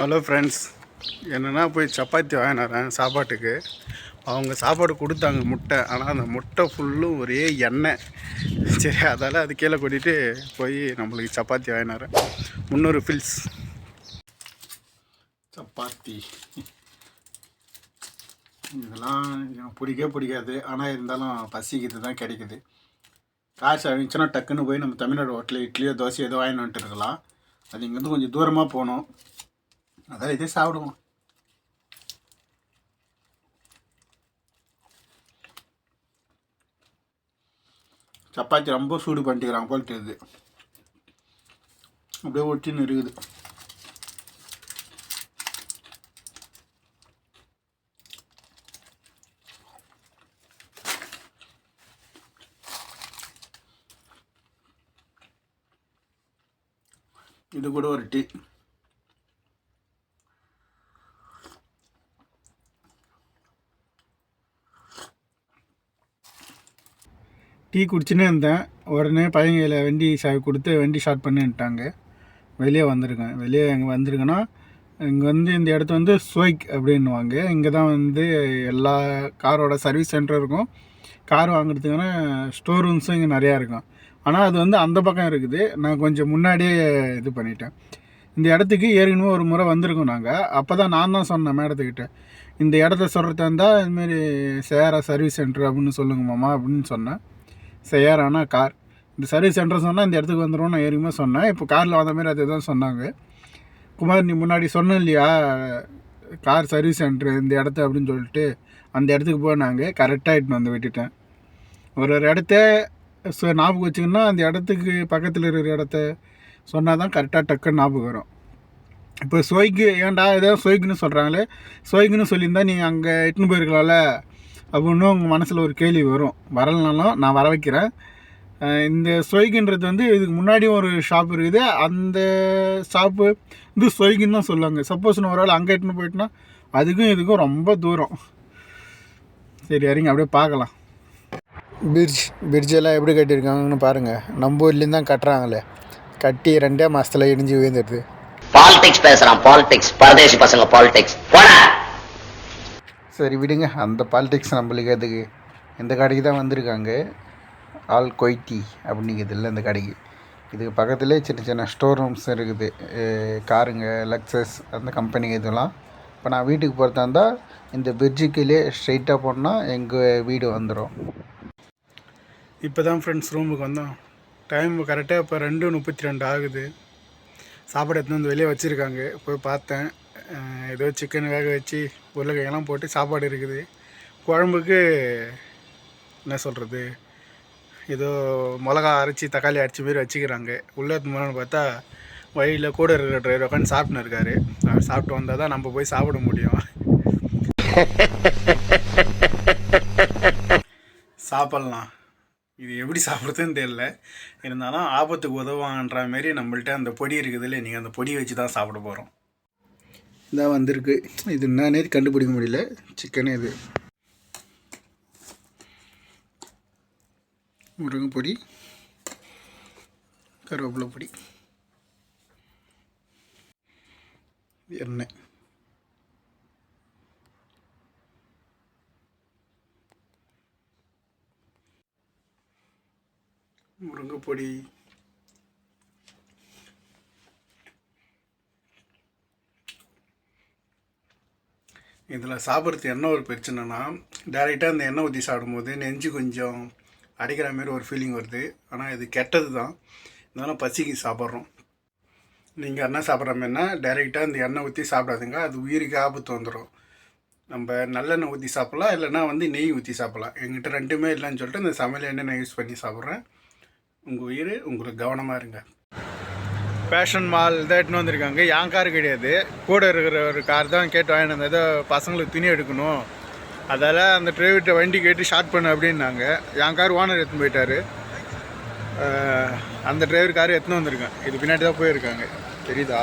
Hello friends என்னென்னா போய் சப்பாத்தி வாங்கினாரேன் சாப்பாட்டுக்கு. அவங்க சாப்பாடு கொடுத்தாங்க முட்டை. ஆனால் அந்த முட்டை ஃபுல்லும் ஒரே எண்ணெய். சரி அதால் அது கீழே கொட்டிட்டு போய் நம்மளுக்கு சப்பாத்தி வாங்கினாரேன் முந்நூறு ஃபில்ஸ் சப்பாத்தி. இதெல்லாம் எனக்கு பிடிக்கவே பிடிக்காது. ஆனால் இருந்தாலும் பசிக்கு தான் கிடைக்குது. காசு அழிச்சுன்னா டக்குன்னு போய் நம்ம தமிழ்நாடு ஹோட்டலில் இட்லியோ தோசையோ ஏதோ வாங்கிட்டு வந்துட்டு இருக்கலாம். அது இங்கேருந்து கொஞ்சம் தூரமாக போகணும். அதான் இதே சாப்பிடுவோம் சப்பாத்தி ரொம்ப சூடு பண்ணிட்டுக்கிறாங்க போல் தெரியுது அப்படியே ஒட்டின்னு இருக்குது இது கூட ஒரு டீ டீ குடிச்சுன்னே இருந்தேன். உடனே பையங்கையில் வண்டி சாவி கொடுத்து வண்டி ஸ்டார்ட் பண்ணிட்டாங்க வெளியே வந்திருக்கேன். வெளியே எங்கே வந்திருக்கேன்னா இங்கே வந்து இந்த இடத்து வந்து சுவைக் அப்படின்னுவாங்க. இங்கே தான் வந்து எல்லா காரோட சர்வீஸ் சென்டர் இருக்கும். கார் வாங்குறதுக்கான ஸ்டோர் ரூம்ஸும் இங்கே நிறையா இருக்கும். ஆனால் அது வந்து அந்த பக்கம் இருக்குது. நான் கொஞ்சம் முன்னாடியே இது பண்ணிட்டேன். இந்த இடத்துக்கு ஏற்கனவே ஒரு முறை வந்திருக்கோம் நாங்கள் அப்போ தான் நான் தான் சொன்னேன் மேடத்துக்கிட்ட. இந்த இடத்த சொல்கிறதா இருந்தால் இதுமாரி சேரா சர்வீஸ் சென்டர் அப்படின்னு சொல்லுங்க மாமா அப்படின்னு சொன்னேன். செய்யாரானா கார்? இந்த சர்வீஸ் சென்டர் சொன்னால் இந்த இடத்துக்கு வந்துடும் நான் ஏற்கனவே சொன்னேன். இப்போ காரில் வந்த மாதிரி அதை தான் சொன்னாங்க. குமார் நீ முன்னாடி சொன்ன இல்லையா? கார் சர்வீஸ் சென்டர் இந்த இடத்த அப்படின்னு சொல்லிட்டு அந்த இடத்துக்கு போனாங்க கரெக்டாக இட்டுன்னு வந்து விட்டுட்டேன். ஒரு ஒரு இடத்த ஸோ ஞாபகம் வச்சிங்கன்னா அந்த இடத்துக்கு பக்கத்தில் இருக்கிற இடத்த சொன்னால் தான் கரெக்டாக டக்குன்னு ஞாபகம் வரும். இப்போ சோய்க்கு ஏன்டா ஏதோ சொய்க்குன்னு சொல்கிறாங்களே சோய்க்குன்னு சொல்லியிருந்தால் நீங்கள் அங்கே இட்டுன்னு போயிருக்கலாம்ல? அப்படின்னு உங்கள் மனசில் ஒரு கேள்வி வரும். வரலனாலும் நான் வர வைக்கிறேன். இந்த ஸ்வைக்குன்றது வந்து இதுக்கு முன்னாடியும் ஒரு ஷாப் இருக்குது. அந்த ஷாப்பு வந்து ஸ்வைக்குன்னு தான் சொல்லுவாங்க. சப்போஸ் நான் ஒரு வேளை அங்கே இட்டுன்னு போயிட்டுனா அதுக்கும் இதுக்கும் ரொம்ப தூரம். சரி இறங்கி அப்படியே பார்க்கலாம். பிரிட்ஜ் பிரிட்ஜ் எல்லாம் எப்படி கட்டியிருக்காங்கன்னு பாருங்கள் நம்ம ஊர்லேருந்து தான் கட்டுறாங்களே. கட்டி ரெண்டே மாதத்தில் இடிஞ்சு விழுந்துடுது. பாலிடிக்ஸ் பேசுறான் பாலிடிக்ஸ் பரதேசி பசங்க பாலிடிக்ஸ் போடா! சரி விடுங்க. அந்த பாலிடிக்ஸ் நம்மளுக்கு அதுக்கு இந்த கடைக்கு தான் வந்திருக்காங்க. ஆல் கொய்டி அப்படிங்கிறது இல்லை இந்த கடைக்கு. இதுக்கு பக்கத்துலேயே சின்ன சின்ன ஸ்டோர் ரூம்ஸ் இருக்குது. காருங்க லக்ஸஸ் அந்த கம்பெனிங்க இதெல்லாம். இப்போ நான் வீட்டுக்கு போகிறதா இருந்தால் இந்த பிரிட்ஜுக்குள்ளே ஸ்ட்ரைட்டாக போனால் எங்கள் வீடு வந்துடும் இப்போ தான் ஃப்ரெண்ட்ஸ் ரூமுக்கு வந்தோம். டைம் கரெக்டாக இப்போ ரெண்டு முப்பத்தி ரெண்டு ஆகுது. சாப்பாடு எடுத்துன்னு வந்து வெளியே வச்சுருக்காங்க. போய் பார்த்தேன். ஏதோ சிக்கன் வேக வச்சு உருளைக்கிழங்கெல்லாம் போட்டு சாப்பாடு இருக்குது. குழம்புக்கு என்ன சொல்கிறது ஏதோ மிளகா அரைச்சி தக்காளி அரைச்சி மாரி வச்சுக்கிறாங்க. உள்ளே போனோன்னு பார்த்தா வழியில் கூட இருக்கிற டிரைவர் உட்காந்து சாப்பிட்டுன்னு இருக்காரு. அவர் சாப்பிட்டு வந்தால் தான் நம்ம போய் சாப்பிட முடியும். சாப்பிட்லாம். இது எப்படி சாப்பிட்றதுன்னு தெரியல. இருந்தாலும் ஆபத்துக்கு உதவான்ற மாரி நம்மள்ட்ட அந்த பொடி இருக்குதுல்ல நீங்கள் அந்த பொடி வச்சு தான் சாப்பிட போகிறோம் இதான் வந்திருக்கு. இது என்ன கண்டுபிடிக்க முடியல. சிக்கனே இது. முருங்கைப்பொடி கருவேப்பிலை பொடி எண்ணெய். முருங்கை இதில் சாப்பிட்றது என்ன ஒரு பிரச்சனைனா டேரெக்டாக அந்த எண்ணெய் ஊற்றி சாப்பிடும்போது நெஞ்சு கொஞ்சம் அடிக்கிற மாதிரி ஒரு ஃபீலிங் வருது. ஆனால் இது கெட்டது தான். இருந்தாலும் பசிக்கு சாப்பிட்றோம். நீங்கள் என்ன சாப்பிட்ற மாதிரினா டேரெக்டாக இந்த எண்ணெய் ஊற்றி சாப்பிடாதுங்க. அது உயிருக்கு ஆபத்து வந்துடும் நம்ம நல்லெண்ணெய் ஊற்றி சாப்பிட்லாம் இல்லைன்னா வந்து நெய் ஊற்றி சாப்பிட்லாம். எங்கிட்ட ரெண்டுமே இல்லைன்னு சொல்லிட்டு இந்த சமையல் எண்ணெய் நான் யூஸ் பண்ணி சாப்பிட்றேன். உங்கள் உயிர் உங்களுக்கு கவனமாக இருங்க. ஃபேஷன் மால் தான் எடுத்துன்னு வந்திருக்காங்க. என் கார் கிடையாது. கூட இருக்கிற ஒரு கார் தான் கேட்டு வாங்கிட்டு வந்தேன். ஏதோ பசங்களுக்கு துணி எடுக்கணும். அதால் அந்த டிரைவர்கிட்ட வண்டி கேட்டு ஷார்ட் பண்ணு அப்படின்னாங்க. என் கார் ஓனர் எடுத்துன்னு போயிட்டார். அந்த டிரைவர் கார் எடுத்துன்னு வந்திருக்கேன். இது பின்னாடி தான் போயிருக்காங்க. தெரியுதா?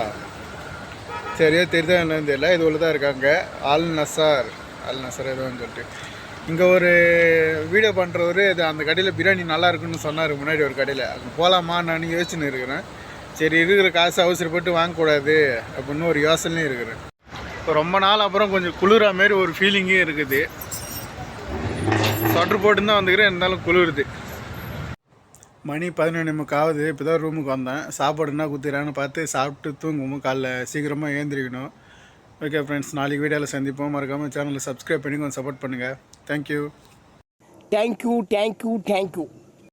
சரியா தெரியுதா என்னன்னு தெரியல. இது உள்ள தான் இருக்காங்க. ஆல் நசார். ஆல் நசார் ஏதோன்னு சொல்லிட்டு. இங்கே ஒரு வீடியோ பண்ணுறவர் இது அந்த கடையில் பிரியாணி நல்லா இருக்குன்னு சொன்னார். முன்னாடி ஒரு கடையில். அங்கே போகலாமா நான் யோசிச்சுன்னு இருக்கிறேன். சரி இருக்கிற காசு அவசரப்பட்டு வாங்கக்கூடாது அப்படின்னு ஒரு யோசனையும் இருக்கிறேன் இப்போ ரொம்ப நாள் அப்புறம் கொஞ்சம் குளிரா மாரி ஒரு ஃபீலிங்கே இருக்குது. ஸ்வெட்டர் போட்டுன்னு தான் வந்துக்கிறேன் இருந்தாலும் குளிருது. மணி பதினொன்று நமக்கு ஆகுது இப்போ தான் ரூமுக்கு வந்தேன். சாப்பாடு என்ன குத்துறான்னு பார்த்து சாப்பிட்டு தூங்குவோம். காலைல சீக்கிரமாக ஏந்திரிக்கணும். ஓகே ஃப்ரெண்ட்ஸ் நாளைக்கு வீடியோவில் சந்திப்போம். மறக்காமல் சேனலை சப்ஸ்கிரைப் பண்ணி கொஞ்சம் சப்போர்ட் பண்ணுங்கள் தேங்க்யூ தேங்க்யூ தேங்க்யூ தேங்க்யூ